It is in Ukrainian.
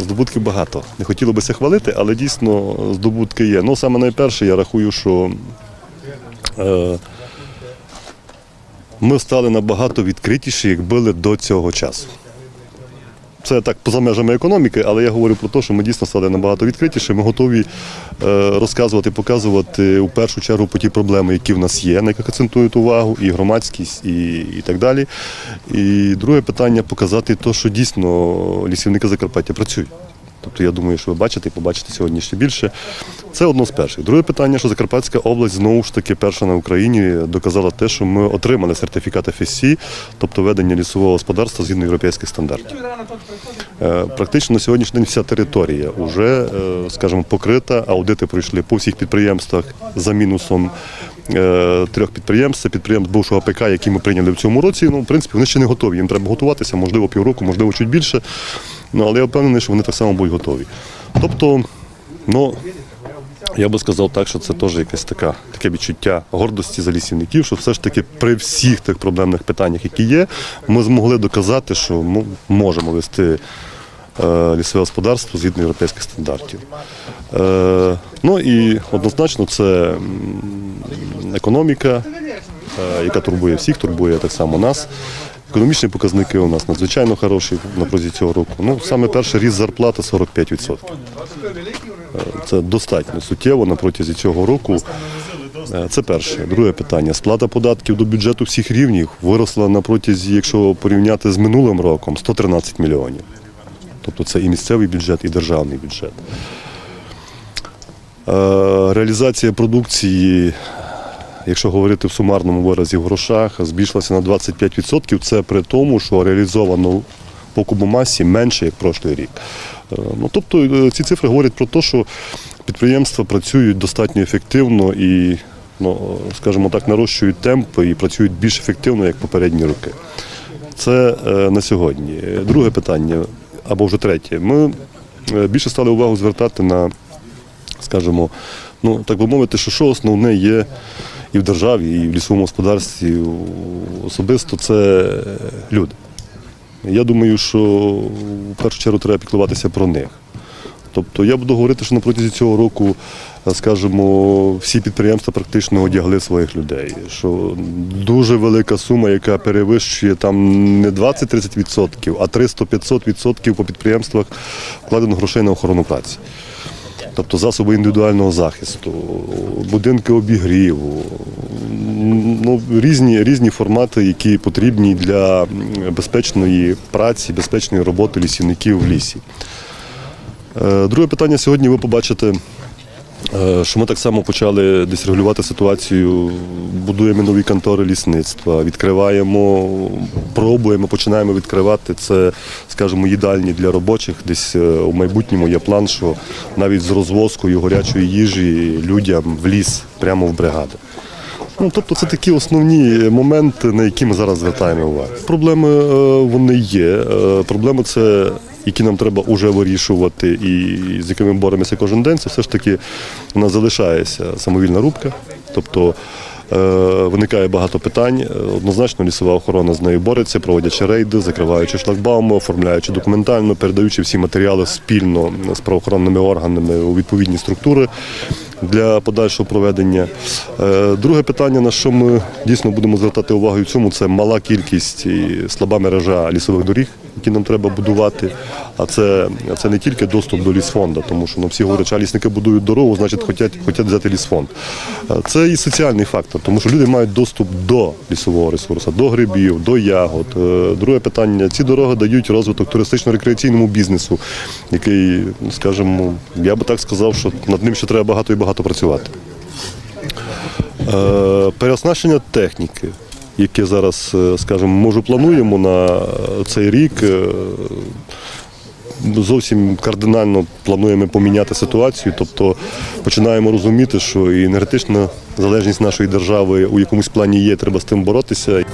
здобутків багато. Не хотіло би це хвалити, але дійсно здобутки є. Ну, саме найперше, я рахую, що е, ми стали набагато відкритіші, як були до цього часу. Це так поза межами економіки, але я говорю про те, що ми дійсно стали набагато відкритіше. Ми готові е, розказувати, показувати у першу чергу по ті проблеми, які в нас є, на яких акцентують увагу, і громадськість, і, і так далі. І друге питання показати те, що дійсно лісівники Закарпаття працюють. Тобто я думаю, що ви бачите і побачите сьогодні ще більше. Це одно з перших. Друге питання, що Закарпатська область знову ж таки перша на Україні доказала те, що ми отримали сертифікат FSC, тобто ведення лісового господарства згідно європейських стандартів. Е, Практично на сьогоднішній день вся територія вже, е, скажімо, покрита. Аудити пройшли по всіх підприємствах за мінусом трьох підприємств. Це підприємств бувшого АПК, які ми прийняли в цьому році. Ну, в принципі, вони ще не готові. Їм треба готуватися, можливо, півроку, можливо, чуть більше. Ну, але я впевнений, що вони так само будуть готові. Тобто, ну. Я би сказав так, що це теж якесь така, таке відчуття гордості за лісівників, що все ж таки при всіх тих проблемних питаннях, які є, ми змогли доказати, що ми можемо вести е, лісове господарство згідно європейських стандартів. Е, ну і однозначно це економіка, е, яка турбує всіх, турбує так само нас. Економічні показники у нас надзвичайно хороші на протязі цього року. Ну, саме перший ріст зарплати 45%. Це достатньо суттєво на протязі цього року. Е, Це перше. Друге питання. Сплата податків до бюджету всіх рівнів виросла на протязі, якщо порівняти з минулим роком, 113 мільйонів. Тобто це і місцевий бюджет, і державний бюджет. Е, Реалізація продукції, якщо говорити в сумарному виразі в грошах, збільшилася на 25%. Це при тому, що реалізовано по кубомасі менше, як прошлий рік. Е, Ну, тобто е, ці цифри говорять про те, що підприємства працюють достатньо ефективно і, ну, скажімо так, нарощують темп і працюють більш ефективно, як попередні роки. Це на сьогодні. Друге питання, або вже третє. Ми е, більше стали увагу звертати на, скажімо, ну, так би мовити, що що основне є і в державі, і в лісовому господарстві особисто це люди. Я думаю, що в першу чергу треба піклуватися про них. Тобто я буду говорити, що на протязі цього року, скажімо, всі підприємства практично одягли своїх людей. Що дуже велика сума, яка перевищує там не 20-30%, а 300-500% по підприємствах вкладено грошей на охорону праці. Тобто засоби індивідуального захисту, будинки обігріву, ну, різні, різні формати, які потрібні для безпечної праці, безпечної роботи лісівників в лісі. Е, Друге питання сьогодні ви побачите, що ми так само почали десь регулювати ситуацію, будуємо нові контори лісництва, відкриваємо, пробуємо, починаємо відкривати це, скажімо, їдальні для робочих. Десь е, у майбутньому є план, що навіть з розвозкою гарячої їжі людям в ліс прямо в бригади. Ну, тобто це такі основні моменти, на які ми зараз звертаємо увагу. Проблеми е, вони є. Е, Проблеми це, які нам треба вже вирішувати і з якими ми боремося кожен день. Це все ж таки у нас залишається самовільна рубка. Тобто е, виникає багато питань. Однозначно лісова охорона з нею бореться, проводячи рейди, закриваючи шлагбауми, оформляючи документально, передаючи всі матеріали спільно з правоохоронними органами у відповідні структури для подальшого проведення. Е, Друге питання, на що ми дійсно будемо звертати увагу в цьому, це мала кількість і слаба мережа лісових доріг, які нам треба будувати. А це, це не тільки доступ до лісфонду, тому що ну, всі говорять, що лісники будують дорогу, значить хочуть, хочуть взяти лісфонд. Е, Це і соціальний фактор, тому що люди мають доступ до лісового ресурсу, до грибів, до ягод. Е, Друге питання, ці дороги дають розвиток туристично-рекреаційному бізнесу, який, ну, скажімо, я би так сказав, що над ним ще треба багато і багато працювати. Е, Переоснащення техніки, яке зараз, е, скажімо, може плануємо на цей рік. е, Зовсім кардинально плануємо поміняти ситуацію, тобто починаємо розуміти, що і енергетична залежність нашої держави у якомусь плані є, треба з тим боротися.